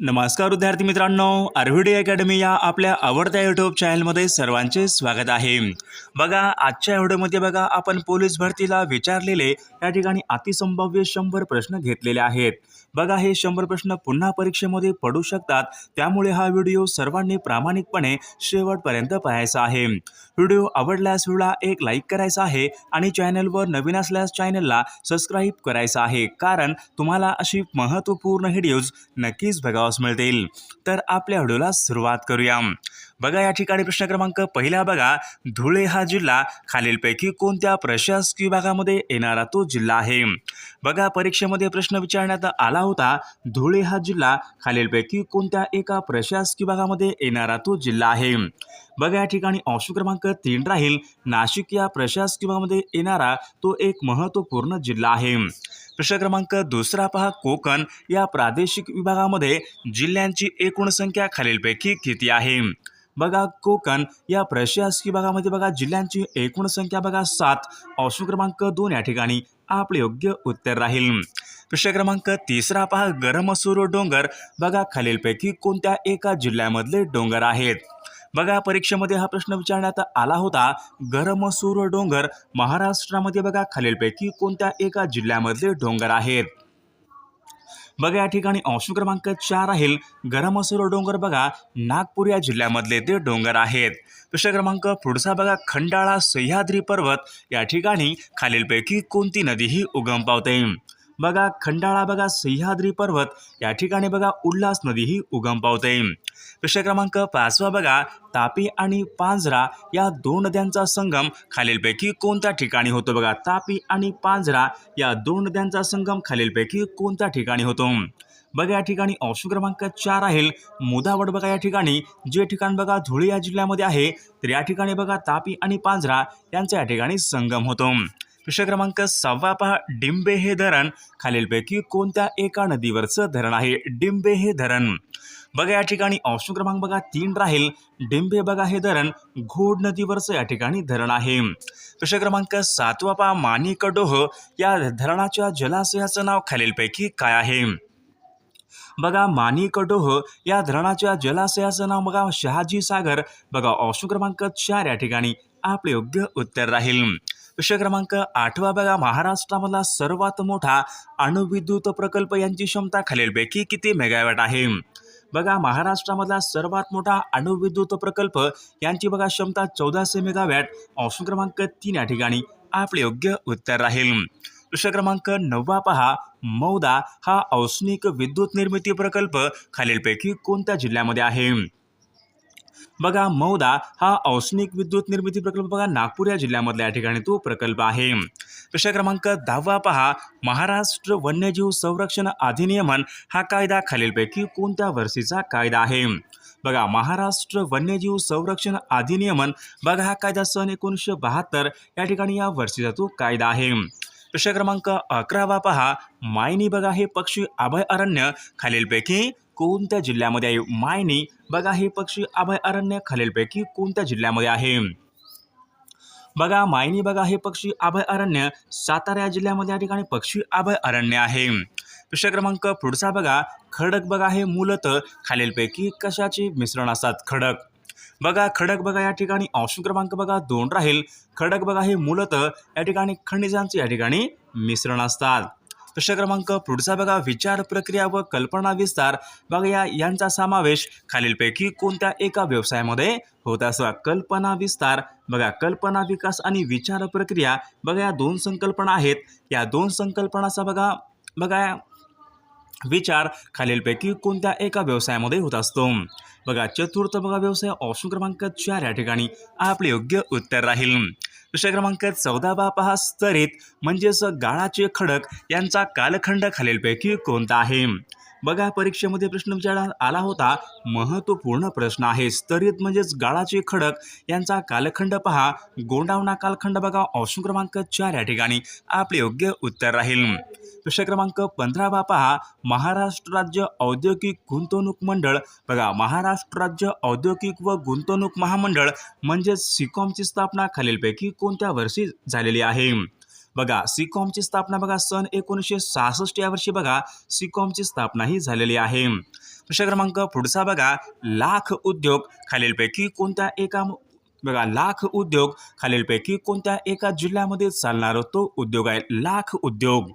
नमस्कार विद्यार्थी मित्रांनो आरव्हीडी अकॅडमी या आपल्या आवडत्या यूट्यूब चॅनलमध्ये सर्वांचे स्वागत आहे. बघा आजच्या व्हिडिओमध्ये बघा आपण पोलीस भरतीला विचारलेले या ठिकाणी अतिसंभाव्य शंभर प्रश्न घेतलेले आहेत. बघा हे शंभर प्रश्न पुन्हा परीक्षेमध्ये पडू शकतात. त्यामुळे हा व्हिडिओ सर्वांनी प्रामाणिकपणे शेवटपर्यंत पाहायचा आहे. व्हिडिओ आवडल्यास व्हिडिओला एक लाईक करायचा आहे आणि चॅनलवर नवीन असल्यास चॅनलला सबस्क्राईब करायचा आहे. कारण तुम्हाला अशी महत्त्वपूर्ण व्हिडिओज नक्कीच बघावास मिळतील. तर आपल्या व्हिडिओला सुरुवात करूया. बघा या ठिकाणी प्रश्न क्रमांक पहिला बघा. धुळे हा जिल्हा खालीलपैकी कोणत्या प्रशासकीय विभागामध्ये येणारा तो जिल्हा आहे? बघा परीक्षेमध्ये प्रश्न विचारण्यात आला होता. धुळे हा जिल्हा खालीलपैकी कोणत्या एका प्रशासकीय विभागामध्ये येणारा तो जिल्हा आहे? बघा या ठिकाणी ऑप्शन क्रमांक तीन राहील. नाशिक या प्रशासकीय विभागामध्ये येणारा तो एक महत्त्वपूर्ण जिल्हा आहे. प्रश्न क्रमांक दुसरा पहा कोकण. या प्रादेशिक विभागामध्ये जिल्ह्यांची एकूण संख्या खालीलपैकी किती आहे? बघा कोकण. या प्रशासकीय भागामध्ये बघा जिल्ह्यांची एकूण संख्या बघा सात. ऑप्शन क्रमांक दोन या ठिकाणी आपले योग्य उत्तर राहील. प्रश्न क्रमांक तिसरा पहा गरमसूर डोंगर. बघा खालीलपैकी कोणत्या एका जिल्ह्यामधले डोंगर आहेत? बघा परीक्षेमध्ये हा प्रश्न विचारण्यात आला होता. गरमसूर डोंगर महाराष्ट्रामध्ये बघा खालीलपैकी कोणत्या एका जिल्ह्यामधले डोंगर आहेत? बघा या ठिकाणी ऑप्शन क्रमांक चार राहील. गरमसूर डोंगर बघा नागपूर या जिल्ह्यामधले ते डोंगर आहेत. प्रश्न क्रमांक पुढचा बघा खंडाळा सह्याद्री पर्वत या ठिकाणी खालीलपैकी कोणती नदी ही उगम पावते? बघा खंडाळा बघा सह्याद्री पर्वत या ठिकाणी बघा उल्हास नदी ही उगम पावते. प्रश्न क्रमांक पाचवा बघा तापी आणि पांझरा या दोन नद्यांचा संगम खालीलपैकी कोणत्या ठिकाणी होतो? बघा तापी आणि पांझरा या दोन नद्यांचा संगम खालीलपैकी कोणत्या ठिकाणी होतो? बघा या ठिकाणी ऑप्शन क्रमांक चार राहील मुदावड बघा या ठिकाणी जे ठिकाण बघा धुळे या जिल्ह्यामध्ये आहे तर या ठिकाणी बघा तापी आणि पांझरा यांचा या ठिकाणी संगम होतो. प्रश्न क्रमांक सहावा पहा डिंबे हे धरण. खालीलपैकी कोणत्या एका नदीवरचं धरण आहे? डिंबे हे धरण. बघा या ठिकाणी ऑप्शन क्रमांक बघा तीन राहील. डिंबे बघा हे धरण घोड नदीवरचं या ठिकाणी धरण आहे. प्रश्न क्रमांक सातवा पहा माणिकडोह. या धरणाच्या जलाशयाचं नाव खालीलपैकी काय आहे? बघा माणिकडोह. या धरणाच्या जलाशयाचं नाव बघा शहाजी सागर बघा ऑप्शन क्रमांक चार या ठिकाणी आपले योग्य उत्तर राहील. विषय क्रमांक आठवा बघा. महाराष्ट्रामधला सर्वात मोठा अणुविद्युत प्रकल्प यांची क्षमता खालीलपैकी किती मेगावॅट आहे? बघा महाराष्ट्रामधला सर्वात मोठा अणुविद्युत प्रकल्प यांची बघा क्षमता चौदाशे मेगावॅट ऑप्शन क्रमांक तीन या ठिकाणी आपले योग्य उत्तर राहील. प्रश्न क्रमांक नववा पहा. मौदा हा औष्णिक विद्युत निर्मिती प्रकल्प खालीलपैकी कोणत्या जिल्ह्यामध्ये आहे? बघा मौदा हा औष्णिक विद्युत निर्मिती प्रकल्प बघा नागपूर या जिल्ह्यामधल्या या ठिकाणी तो प्रकल्प आहे. प्रश्न क्रमांक दहावा पहा. महाराष्ट्र वन्यजीव संरक्षण अधिनियमन हा कायदा खालीलपैकी कोणत्या वर्षीचा कायदा आहे? बघा महाराष्ट्र वन्यजीव संरक्षण अधिनियमन बघा हा कायदा सन एकोणीसशे बहात्तर या ठिकाणी या वर्षीचा तो कायदा आहे. प्रश्न क्रमांक अकरावा पहा. मायनी बघा हे पक्षी अभयारण्य खालीलपैकी कोणत्या जिल्ह्यामध्ये आहे? मायनी. बघा हे पक्षी अभयारण्य खालीलपैकी कोणत्या जिल्ह्यामध्ये आहे? बघा मायनी बघा हे पक्षी अभयारण्य सातारा या जिल्ह्यामध्ये या ठिकाणी पक्षी अभयारण्य आहे. प्रश्न क्रमांक पुढचा बघा. खडक बघा हे मूलतः खालीलपैकी कशाचे मिश्रण असतात? खडक. बघा खडक बघा या ठिकाणी ऑप्शन क्रमांक बघा दोन राहील. खडक बघा हे मूलतः या ठिकाणी खनिजांचे या ठिकाणी मिश्रण असतात. प्रश्न क्रमांक पुढचा बघा विचार प्रक्रिया व कल्पना विस्तार. बघा या यांचा समावेश खालीलपैकी कोणत्या एका व्यवसायामध्ये होत असा कल्पना विस्तार. बघा कल्पना विकास आणि विचार प्रक्रिया. बघा या दोन संकल्पना आहेत. या दोन संकल्पनाचा बघा बघा विचार खालीलपैकी कोणत्या एका व्यवसायामध्ये होत असतो? बघा चतुर्थ बघा व्यवसाय ऑप्शन क्रमांक चार या ठिकाणी. आपले योग्य उत्तर राहील. प्रश्न क्रमांक चौदा बा पहा स्तरित म्हणजेच गाळाचे खडक यांचा कालखंड खालीलपैकी कोणता आहे? बघा परीक्षेमध्ये प्रश्न विचारण्यात आला होता. महत्त्वपूर्ण प्रश्न आहे स्तरित म्हणजेच गाळाचे खडक. यांचा कालखंड पहा. गोंडावणा कालखंड बघा. ऑप्शन क्रमांक चार या ठिकाणी. आपले योग्य उत्तर राहील. प्रश्न क्रमांक पंधरावा पहा. महाराष्ट्र राज्य औद्योगिक गुंतवणूक मंडळ. बघा महाराष्ट्र राज्य औद्योगिक व गुंतवणूक महामंडळ म्हणजेच सिकॉमची स्थापना खालीलपैकी कोणत्या वर्षी झालेली आहे? बघा सिकॉमची स्थापना बघा सन एकोणीसशे सहासष्ट या वर्षी बघा सिकॉमची स्थापना ही झालेली आहे. प्रश्न क्रमांक पुढचा बघा लाख उद्योग खालीलपैकी कोणत्या एका बघा लाख उद्योग खालीलपैकी कोणत्या एका जिल्ह्यामध्ये चालणारा तो उद्योग आहे? लाख उद्योग.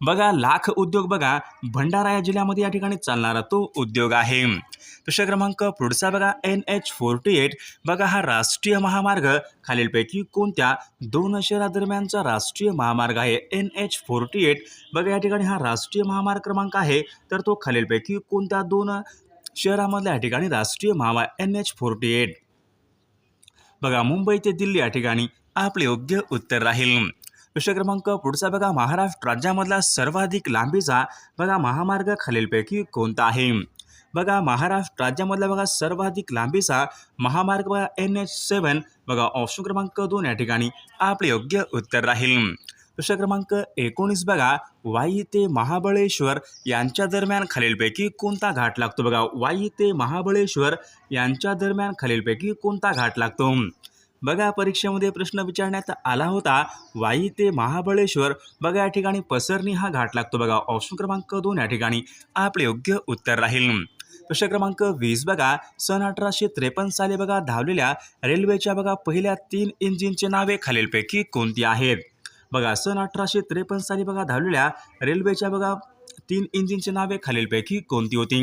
बघा लाख उद्योग बघा भंडारा या जिल्ह्यामध्ये या ठिकाणी चालणारा तो उद्योग आहे. प्रश्न क्रमांक पुढचा बघा एन एच फोर्टी एट बघा हा राष्ट्रीय महामार्ग खालीलपैकी कोणत्या दोन शहरादरम्यानचा राष्ट्रीय महामार्ग आहे? एन एच फोर्टी एट बघा या ठिकाणी हा राष्ट्रीय महामार्ग क्रमांक आहे. तर तो खालीलपैकी कोणत्या दोन शहरामधल्या या ठिकाणी राष्ट्रीय महामार्ग एन एच फोर्टी एट बघा मुंबई ते दिल्ली या ठिकाणी आपले योग्य उत्तर राहील. विषय क्रमांक पुढचा बघा. महाराष्ट्र राज्यामधला सर्वाधिक लांबीचा बघा महामार्ग खालीलपैकी कोणता आहे? बघा महाराष्ट्र राज्यामधला बघा सर्वाधिक लांबीचा महामार्ग बघा एन एच सेवन बघा ऑप्शन क्रमांक दोन या ठिकाणी आपले योग्य उत्तर राहील. प्रश्न क्रमांक एकोणीस बघा. वाई ते महाबळेश्वर यांच्या दरम्यान खालीलपैकी कोणता घाट लागतो? बघा वाई ते महाबळेश्वर यांच्या दरम्यान खालीलपैकी कोणता घाट लागतो? बघा परीक्षेमध्ये प्रश्न विचारण्यात आला होता वाई ते महाबळेश्वर. बघा या ठिकाणी पसरणी हा घाट लागतो बघा. ऑप्शन क्रमांक दोन या ठिकाणी. आपले योग्य उत्तर राहील. प्रश्न क्रमांक वीस बघा. सन अठराशे त्रेपन्न साली बघा धावलेल्या रेल्वेच्या बघा पहिल्या तीन इंजिनचे नावे खालीलपैकी कोणती आहेत? बघा सन अठराशे त्रेपन्न साली बघा धावलेल्या रेल्वेच्या बघा तीन इंजिनचे नावे खालीलपैकी कोणती होती?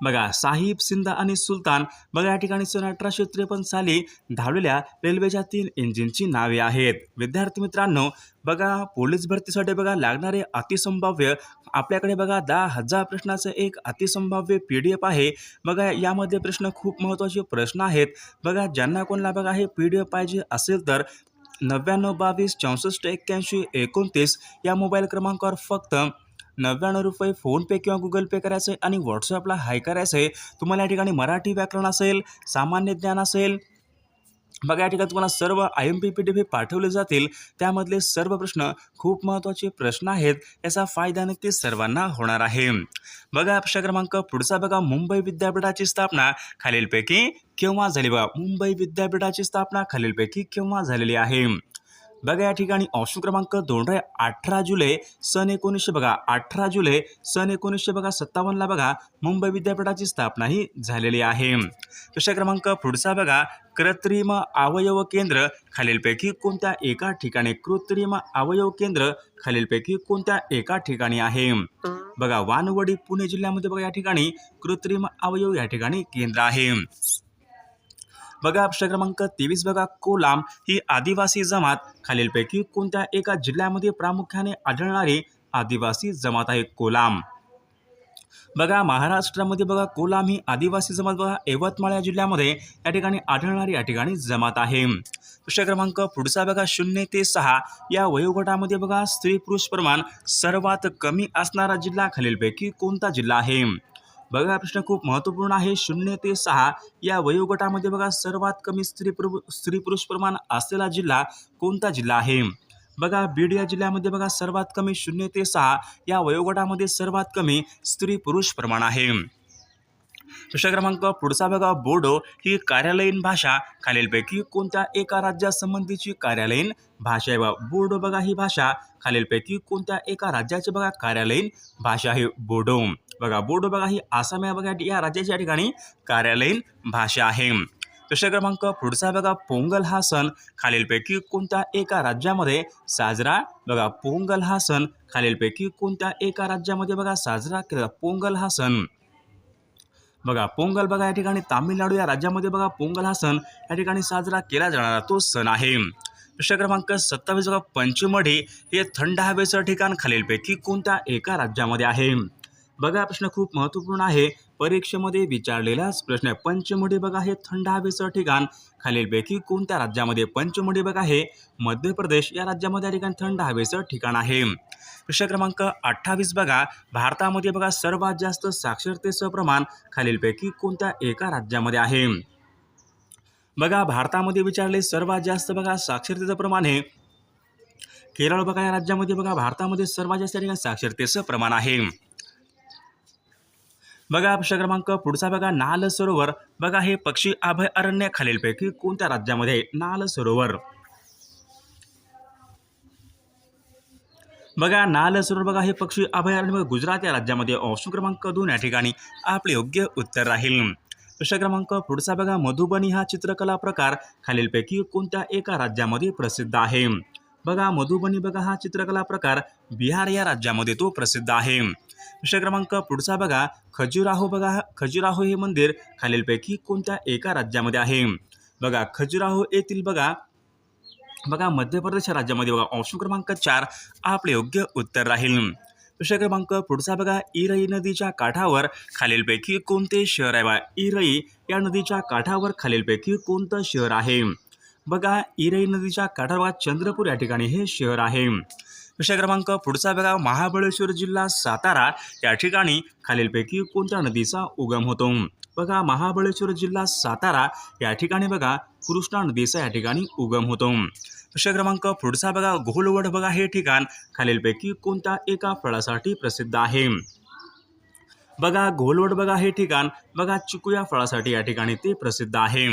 बघा साहिब सिंध आणि सुलतान बघा या ठिकाणी सन अठराशे त्रेपन्न साली धावलेल्या रेल्वेच्या तीन इंजिनची नावे आहेत. विद्यार्थी मित्रांनो बघा पोलीस भरतीसाठी बघा लागणारे अतिसंभाव्य आपल्याकडे बघा दहा हजार प्रश्नाचं एक अतिसंभाव्य पी डी एफ आहे. बघा यामध्ये प्रश्न खूप महत्त्वाचे प्रश्न आहेत. बघा ज्यांना कोणाला बघा हे पी डी एफ पाहिजे असेल तर नव्याण्णव बावीस चौसष्ट एक्क्याऐंशी एकोणतीस या मोबाईल क्रमांकावर फक्त नव्याण्णव रुपये फोनपे किंवा गुगल पे करायचं आहे आणि व्हॉट्सअपला हाय करायचं आहे तुम्हाला या ठिकाणी मराठी व्याकरण असेल सामान्य ज्ञान असेल बघा या ठिकाणी तुम्हाला सर्व I M P P D पाठवले जातील. त्यामधले सर्व प्रश्न खूप महत्त्वाचे प्रश्न आहेत याचा फायदा नक्की सर्वांना होणार आहे. बघा प्रश्न क्रमांक पुढचा बघा मुंबई विद्यापीठाची स्थापना खालीलपैकी केव्हा झाली? बघा मुंबई विद्यापीठाची स्थापना खालीलपैकी केव्हा झालेली आहे? बघा या ठिकाणी ऑप्शन क्रमांक दोन रे अठरा जुलै सन एकोणीसशे बघा अठरा जुलै सन एकोणीसशे बघा सत्तावन्नला बघा मुंबई विद्यापीठाची स्थापना ही झालेली आहे. प्रश्न क्रमांक पुढचा बघा कृत्रिम अवयव केंद्र खालीलपैकी कोणत्या एका ठिकाणी कृत्रिम अवयव केंद्र खालीलपैकी कोणत्या एका ठिकाणी आहे? बघा वानवडी पुणे जिल्ह्यामध्ये बघा या ठिकाणी कृत्रिम अवयव या ठिकाणी केंद्र आहे. बघा प्रश्न क्रमांक तेवीस बघा कोलाम ही आदिवासी जमात. खालीलपैकी कोणत्या एका जिल्ह्यामध्ये प्रामुख्याने आढळणारी आदिवासी जमात आहे कोलाम. बघा महाराष्ट्रामध्ये बघा कोलाम ही आदिवासी जमात बघा यवतमाळ या जिल्ह्यामध्ये या ठिकाणी आढळणारी या ठिकाणी जमात आहे. प्रश्न क्रमांक पुढचा बघा शून्य ते सहा. या वयोगटामध्ये बघा स्त्री पुरुष प्रमाण सर्वात कमी असणारा जिल्हा खालीलपैकी कोणता जिल्हा आहे? बघा हा प्रश्न खूप महत्त्वपूर्ण आहे. शून्य ते सहा या वयोगटामध्ये बघा सर्वात कमी स्त्री प्रभु स्त्री पुरुष प्रमाण असलेला जिल्हा कोणता जिल्हा आहे? बघा बीड या जिल्ह्यामध्ये बघा सर्वात कमी शून्य ते सहा या वयोगटामध्ये सर्वात कमी स्त्री पुरुष प्रमाण आहे. प्रश्न क्रमांक पुढचा बघा बोडो ही कार्यालयीन भाषा खालीलपैकी कोणत्या एका राज्यासंबंधीची कार्यालयीन भाषा आहे? बा बोडो बघा ही भाषा खालीलपैकी कोणत्या एका राज्याची बघा कार्यालयीन भाषा आहे. बोडो बघा बोडो बघा ही आसाम या बघा या राज्याच्या ठिकाणी कार्यालयीन भाषा आहे. प्रश्न क्रमांक पुढचा बघा पोंगल हा सण खालीलपैकी कोणत्या एका राज्यामध्ये साजरा? बघा पोंगल हा सण खालीलपैकी कोणत्या एका राज्यामध्ये बघा साजरा केला? पोंगल हा सण. बघा पोंगल बघा या ठिकाणी तामिळनाडू या राज्यामध्ये बघा पोंगल हा सण या ठिकाणी साजरा केला जाणारा तो सण आहे. प्रश्न क्रमांक सत्तावीस बघा पंचमढी हे थंड हवेचं ठिकाण खालीलपैकी कोणत्या एका राज्यामध्ये आहे? बघा प्रश्न खूप महत्त्वपूर्ण आहे. परीक्षेमध्ये विचारलेलाच प्रश्न आहे पंचमढी बघा हे थंड हवेचं ठिकाण. खालीलपैकी कोणत्या राज्यामध्ये पंचमढी बघा हे मध्य प्रदेश या राज्यामध्ये या ठिकाणी थंड हवेचं ठिकाण आहे. प्रश्न क्रमांक अठ्ठावीस बघा. भारतामध्ये बघा सर्वात जास्त साक्षरतेचं प्रमाण खालीलपैकी कोणत्या एका राज्यामध्ये आहे? बघा भारतामध्ये विचारले सर्वात जास्त बघा साक्षरतेचं प्रमाण हे केरळ बघा या राज्यामध्ये बघा भारतामध्ये सर्वात जास्त ठिकाणी साक्षरतेचं प्रमाण आहे. बघा प्रश्न क्रमांक पुढचा बघा नाल सरोवर. बघा हे पक्षी अभयारण्य खालीलपैकी कोणत्या राज्यामध्ये आहे? नाल सरोवर. बघा नाल सरोवर बघा हे पक्षी अभयारण्य गुजरात या राज्यामध्ये ऑप्शन क्रमांक दोन या ठिकाणी आपले योग्य उत्तर राहील. प्रश्न क्रमांक पुढचा बघा मधुबनी हा चित्रकला प्रकार खालीलपैकी कोणत्या एका राज्यामध्ये प्रसिद्ध आहे? बघा मधुबनी बघा हा चित्रकला प्रकार बिहार या राज्यामध्ये तो प्रसिद्ध आहे. विषय क्रमांक पुढचा बघा. खजुराहो बघा खजुराहो हे मंदिर खालीलपैकी कोणत्या एका राज्यामध्ये आहे? बघा खजुराहो येथील बघा बघा मध्य प्रदेश राज्यामध्ये बघा. ऑप्शन क्रमांक चार आपले योग्य उत्तर राहील. प्रश्न क्रमांक पुढचा बघा. इरई नदीच्या काठावर खालीलपैकी कोणते शहर आहे? बघा इरई या नदीच्या काठावर खालीलपैकी कोणतं शहर आहे? बघा इरई नदीच्या काठावर चंद्रपूर या ठिकाणी हे शहर आहे. विषय क्रमांक पुढचा बघा. महाबळेश्वर जिल्हा सातारा. या ठिकाणी खालीलपैकी कोणत्या नदीचा उगम होतो? बघा महाबळेश्वर जिल्हा सातारा. या ठिकाणी बघा कृष्णा नदीचा या ठिकाणी उगम होतो. विषय क्रमांक पुढचा बघा. घोलवड बघा हे ठिकाण. खालीलपैकी कोणत्या एका फळासाठी प्रसिद्ध आहे? बघा घोलवड बघा हे ठिकाण. बघा चिकू या फळासाठी या ठिकाणी ते प्रसिद्ध आहे.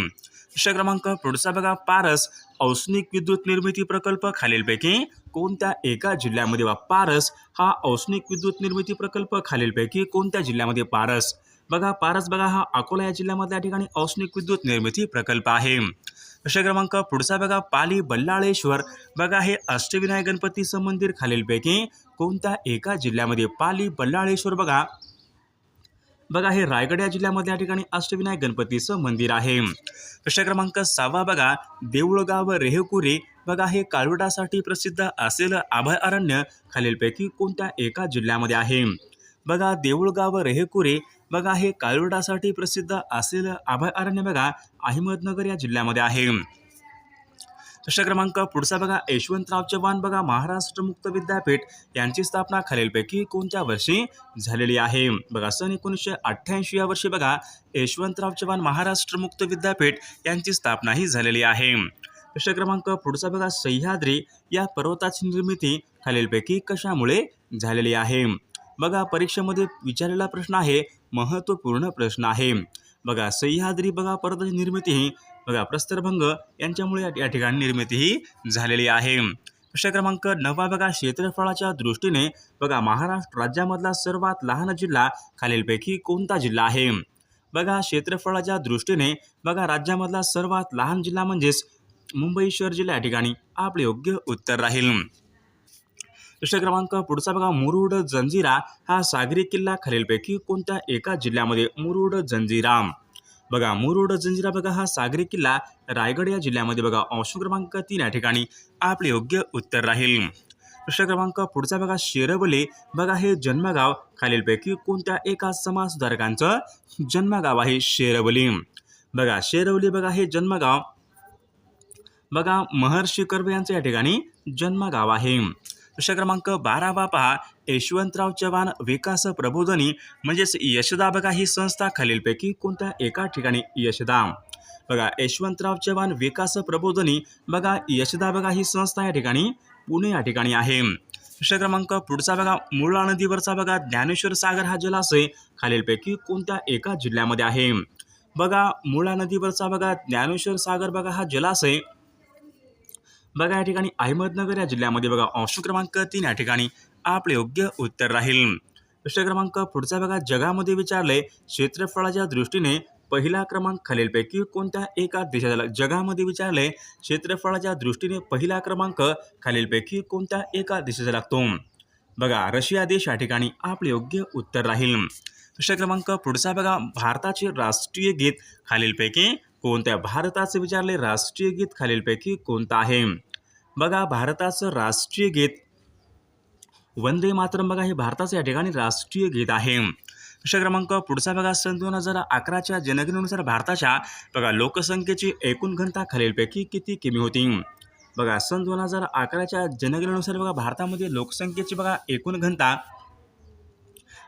प्रश्न क्रमांक पुढचा बघा पारस. औष्णिक विद्युत निर्मिती प्रकल्प खालीलपैकी कोणत्या एका जिल्ह्यामध्ये बा पारस? हा औष्णिक विद्युत निर्मिती प्रकल्प खालीलपैकी कोणत्या जिल्ह्यामध्ये पारस? बघा पारस बघा हा अकोला या जिल्ह्यामधल्या ठिकाणी औष्णिक विद्युत निर्मिती प्रकल्प आहे. प्रश्न क्रमांक पुढचा बघा पाली बल्लाळेश्वर. बघा हे अष्टविनायक गणपतीचं मंदिर खालीलपैकी कोणत्या एका जिल्ह्यामध्ये पाली बल्लाळेश्वर बघा. बघा हे रायगड या जिल्ह्यामध्ये या ठिकाणी अष्टविनायक गणपतीचं मंदिर आहे. प्रश्न क्रमांक सहावा बघा देऊळगाव रेहकुरी. बघा हे काळवटासाठी प्रसिद्ध असलेलं अभयारण्य खालीलपैकी कोणत्या एका जिल्ह्यामध्ये आहे? बघा देऊळगाव रेहकुरे. बघा हे काळवटासाठी प्रसिद्ध असलेलं अभयारण्य बघा अहमदनगर या जिल्ह्यामध्ये आहे. प्रश्न क्रमांक पुढचा बघा यशवंतराव चव्हाण बघा महाराष्ट्र मुक्त विद्यापीठ यांची स्थापना खालीलपैकी कोणत्या वर्षी झालेली आहे? बघा सन एकोणीसशे अठ्ठ्याऐंशी या वर्षी बघा यशवंतराव चव्हाण महाराष्ट्र मुक्त विद्यापीठ यांची स्थापनाही झालेली आहे. प्रश्न क्रमांक पुढचा बघा सह्याद्री या पर्वताची निर्मिती खालीलपैकी कशामुळे झालेली आहे? बघा परीक्षेमध्ये विचारलेला प्रश्न आहे महत्त्वपूर्ण प्रश्न आहे. बघा सह्याद्री बघा पर्वताची निर्मिती ही बघा प्रस्तरभंग यांच्यामुळे या- ठिकाणी निर्मिती ही झालेली आहे. प्रश्न क्रमांक नवा बघा क्षेत्रफळाच्या दृष्टीने बघा महाराष्ट्र राज्यामधला सर्वात लहान जिल्हा खालीलपैकी कोणता जिल्हा आहे? बघा क्षेत्रफळाच्या दृष्टीने बघा राज्यामधला सर्वात लहान जिल्हा म्हणजेच मुंबई शहर जिल्हा या ठिकाणी आपले योग्य उत्तर राहील. प्रश्न क्रमांक पुढचा बघा मुरुड जंजिरा हा सागरी किल्ला खालीलपैकी कोणत्या एका जिल्ह्यामध्ये? मुरुड जंजिरा. बघा मुरुड जंजिरा बघा हा सागरी किल्ला रायगड या जिल्ह्यामध्ये बघा ऑप्शन क्रमांक तीन या ठिकाणी आपले योग्य उत्तर राहील. प्रश्न क्रमांक पुढचा बघा शेरवले बघा हे जन्मगाव. खालीलपैकी कोणत्या एका समाज सुधारकांचं जन्मगाव आहे शेरवली? बघा शेरवली बघा हे जन्मगाव. बघा महर्षी कर्वे यांचं या ठिकाणी जन्मगाव आहे. प्रश्न क्रमांक बारावा पहा. यशवंतराव चव्हाण विकास प्रबोधनी म्हणजेच यशदा बघा ही संस्था खालीलपैकी कोणत्या एका ठिकाणी यशदा? बघा यशवंतराव चव्हाण विकास प्रबोधनी बघा यशदा बघा ही संस्था या ठिकाणी पुणे या ठिकाणी आहे. प्रश्न क्रमांक पुढचा बघा. मुळा नदीवरचा बघा. ज्ञानेश्वर सागर हा जलाशय खालीलपैकी कोणत्या एका जिल्ह्यामध्ये आहे? बघा मुळा नदीवरचा बघा. ज्ञानेश्वर सागर बघा हा जलाशय बघा या ठिकाणी अहमदनगर या जिल्ह्यामध्ये बघा ऑप्शन क्रमांक तीन या ठिकाणी आपले योग्य उत्तर राहील. प्रश्न क्रमांक पुढचा बघा जगामध्ये विचारले क्षेत्रफळाच्या दृष्टीने पहिला क्रमांक खालीलपैकी कोणत्या एका देशाला जगामध्ये विचारले क्षेत्रफळाच्या दृष्टीने पहिला क्रमांक खालीलपैकी कोणत्या एका देशाचा लागतो? बघा रशिया देश या ठिकाणी आपले योग्य उत्तर राहील. प्रश्न क्रमांक पुढचा बघा भारताचे राष्ट्रीय गीत खालीलपैकी कोणत्या भारताचे विचारले राष्ट्रीय गीत खालीलपैकी कोणतं आहे? बघा भारताचं राष्ट्रीय गीत. वंदे मातरम बघा हे भारताचं या ठिकाणी राष्ट्रीय गीत आहे. प्रश्न क्रमांक? पुढचा बघा सन दोन हजार अकराच्या जनगणनेनुसार भारताच्या बघा लोकसंख्येची एकूण घनता खालीलपैकी किती किमी होती? बघा सन दोन हजार अकराच्या जनगणनेनुसार बघा भारतामध्ये लोकसंख्येची बघा एकूण घनता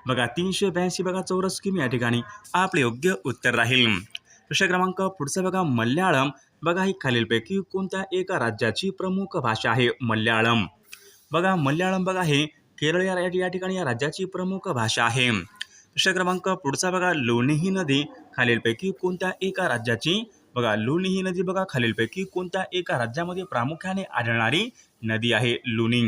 बघा तीनशे ब्याऐंशी बघा चौरस किमी या ठिकाणी. आपले योग्य उत्तर राहील. प्रश्न क्रमांक पुढचा बघा, मल्याळम. बघा, ही खालीलपैकी कोणत्या एका राज्याची प्रमुख भाषा आहे? मल्याळम. बघा मल्याळम बघा, हे केरळ या ठिकाणी या राज्याची प्रमुख भाषा आहे. प्रश्न क्रमांक पुढचा बघा लोणी ही नदी. खालीलपैकी कोणत्या एका राज्याची? बघा लुनी ही नदी बघा, खालीलपैकी कोणत्या एका राज्यामध्ये प्रामुख्याने आढळणारी नदी आहे? लुनी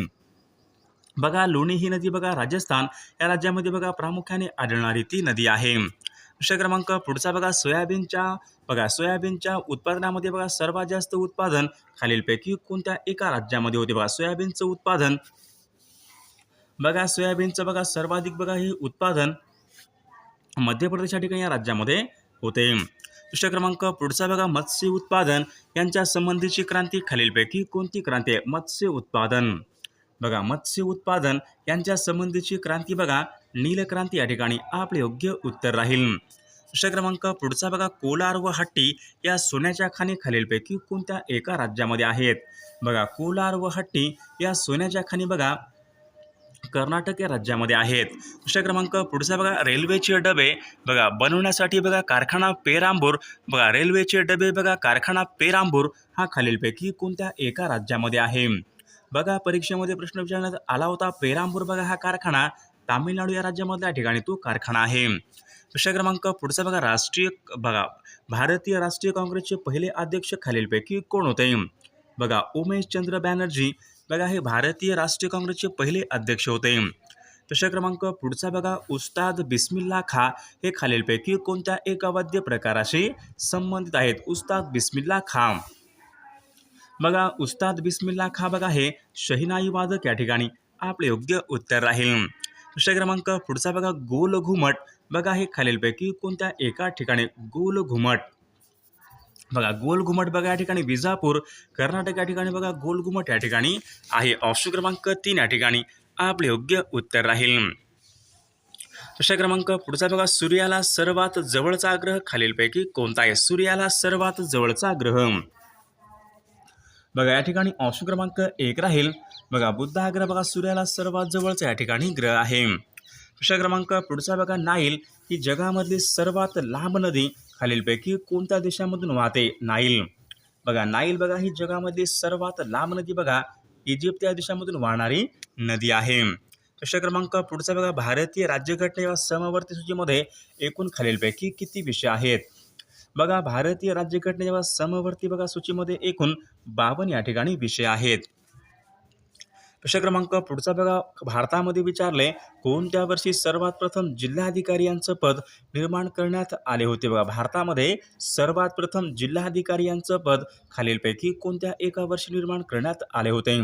बघा लोणी ही नदी बघा, राजस्थान या राज्यामध्ये बघा, प्रामुख्याने आढळणारी ती नदी आहे. प्रश्न क्रमांक पुढचा बघा सोयाबीनच्या बघा सोयाबीनच्या उत्पादनामध्ये बघा सर्वात जास्त उत्पादन खालीलपैकी कोणत्या एका राज्यामध्ये होते? बघा सोयाबीनचं उत्पादन बघा सोयाबीनचं बघा सर्वाधिक बघा हे उत्पादन मध्य प्रदेश या ठिकाणी या राज्यामध्ये होते. प्रश्न क्रमांक पुढचा बघा मत्स्य उत्पादन यांच्या संबंधीची क्रांती खालीलपैकी कोणती क्रांती आहे? मत्स्य उत्पादन. बघा मत्स्य उत्पादन यांच्या संबंधीची क्रांती बघा. नीलक्रांती या ठिकाणी आपले योग्य उत्तर राहील. प्रश्न क्रमांक पुढचा बघा कोलार व हट्टी या सोन्याच्या खाणी खालीलपैकी कोणत्या एका राज्यामध्ये आहेत? बघा कोलार व हट्टी या सोन्याच्या खाणी बघा कर्नाटक या राज्यामध्ये आहेत. प्रश्न क्रमांक पुढचा बघा रेल्वेचे डबे. बघा बनवण्यासाठी बघा कारखाना पेरांबूर. बघा रेल्वेचे डबे बघा कारखाना पेरांबूर हा खालीलपैकी कोणत्या एका राज्यामध्ये आहे? बघा परीक्षेमध्ये प्रश्न विचारण्यात आला होता पेरांबूर बघा हा कारखाना तामिळनाडू या राज्यामधल्या ठिकाणी तो कारखाना आहे. प्रश्न क्रमांक पुढचा बघा राष्ट्रीय बघा भारतीय राष्ट्रीय काँग्रेसचे पहिले अध्यक्ष खालीलपैकी कोण होते? बघा उमेश चंद्र बॅनर्जी बघा हे भारतीय राष्ट्रीय काँग्रेसचे पहिले अध्यक्ष होते. प्रश्न क्रमांक पुढचा बघा उस्ताद बिस्मिल्ला खा हे खालीलपैकी कोणत्या एका वाद्य प्रकाराशी संबंधित आहेत? उस्ताद बिस्मिल्ला खा. बघा उस्ताद बिस्मिल्ला खा बघा हे शहिनाई वादक या ठिकाणी. आपले योग्य उत्तर राहील. प्रश्न क्रमांक पुढचा बघा गोल घुमट. बघा हे खालीलपैकी कोणत्या एका ठिकाणी गोल घुमट. बघा गोल घुमट बघा या ठिकाणी विजापूर कर्नाटक या ठिकाणी बघा गोल घुमट या ठिकाणी आहे. ऑप्शन क्रमांक तीन या ठिकाणी. आपले योग्य उत्तर राहील. प्रश्न क्रमांक पुढचा बघा सूर्याला सर्वात जवळचा ग्रह. खालीलपैकी कोणता आहे? सूर्याला सर्वात जवळचा ग्रह. बघा या ठिकाणी ऑप्शन क्रमांक एक राहील. बघा बुद्ध हा ग्रह बघा सूर्याला सर्वात जवळचा या ठिकाणी ग्रह आहे. प्रश्न क्रमांक पुढचा बघा नाईल ही जगामधली सर्वात लांब नदी खालीलपैकी कोणत्या देशामधून वाहते? नाईल. बघा नाईल बघा ही जगामधली सर्वात लांब नदी बघा इजिप्त या देशामधून वाहणारी नदी आहे. प्रश्न क्रमांक पुढचा बघा भारतीय राज्यघटने व समवर्ती सूचीमध्ये एकूण खालीलपैकी किती विषय आहेत? बघा भारतीय राज्यघटने जेव्हा समवर्ती बघा सूचीमध्ये एकूण बावन्न या ठिकाणी विषय आहेत. प्रश्न क्रमांक पुढचा बघा भारतामध्ये विचारले कोणत्या वर्षी सर्वात प्रथम जिल्हाधिकारी यांचं पद निर्माण करण्यात आले होते? बघा भारतामध्ये सर्वात प्रथम जिल्हाधिकारी यांचं पद खालीलपैकी कोणत्या एका वर्षी निर्माण करण्यात आले होते?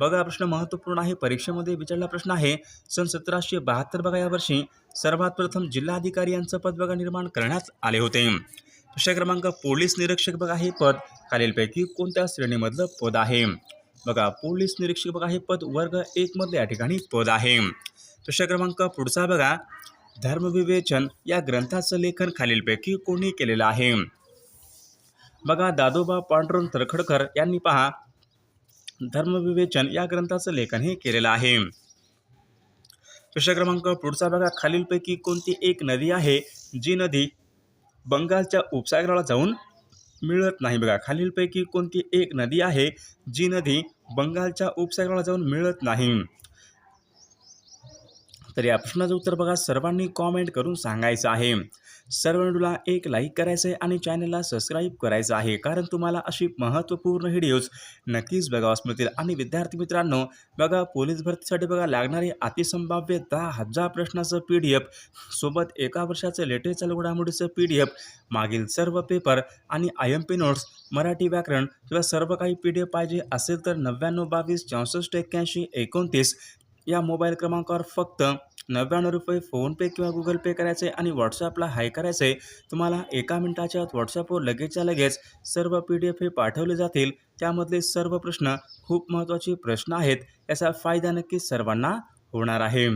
बघा प्रश्न महत्त्वपूर्ण आहे. परीक्षेमध्ये विचारला प्रश्न आहे सन सतराशे बहात्तर बघा या वर्षी सर्वात प्रथम जिल्हाधिकारी यांचं पद बघा निर्माण करण्यात आले होते. प्रश्न क्रमांक पोलीस निरीक्षक बघा हे पद खालीलपैकी कोणत्या श्रेणीमधलं पद आहे? बघा पोलीस निरीक्षक बघा हे पद वर्ग एकमधलं या ठिकाणी पद आहे. प्रश्न क्रमांक पुढचा बघा. धर्मविवेचन या ग्रंथाचं लेखन खालीलपैकी कोणी केलेलं आहे? बघा दादोबा पांडुरंग तरखडकर यांनी पहा. धर्मविवेचन या ग्रंथाचं लेखन हे केलेलं आहे. प्रश्न क्रमांक पुढचा बघा. खालीलपैकी कोणती एक नदी आहे? जी नदी बंगालच्या उपसागराला जाऊन मिळत नाही. बघा खालीलपैकी कोणती एक नदी आहे जी नदी बंगालच्या उपसागराला जाऊन मिळत नाही. तर या प्रश्नाचं उत्तर बघा सर्वांनी कॉमेंट करून सांगायचं आहे. सर्वांना एक लाईक करायचं आहे आणि चॅनलला सबस्क्राईब करायचं आहे. कारण तुम्हाला अशी महत्त्वपूर्ण व्हिडिओज नक्कीच बघावास मिळतील. आणि विद्यार्थी मित्रांनो बघा पोलीस भरतीसाठी बघा लागणारे अतिसंभाव्य दहा हजार प्रश्नाचं पी डी एफ सोबत एका वर्षाचं लेटेस्ट चालू घडामोडीचं पी डी एफ मागील सर्व पेपर आणि I M P notes Marathi व्याकरण किंवा सर्व काही पी डी एफ पाहिजे असेल तर नव्याण्णव बावीस चौसष्ट एक्क्याऐंशी एकोणतीस या मोबाईल क्रमांकावर फक्त नव्याण्णव रुपये फोनपे किंवा गुगल पे करायचे आणि व्हॉट्सअपला हाय करायचे तुम्हाला एका मिनिटाच्या आत व्हॉट्सअपवर लगेचच्या लगेच सर्व पी डी एफ हे पाठवले जातील. त्यामधले सर्व प्रश्न खूप महत्त्वाचे प्रश्न आहेत याचा फायदा नक्की सर्वांना होणार आहे.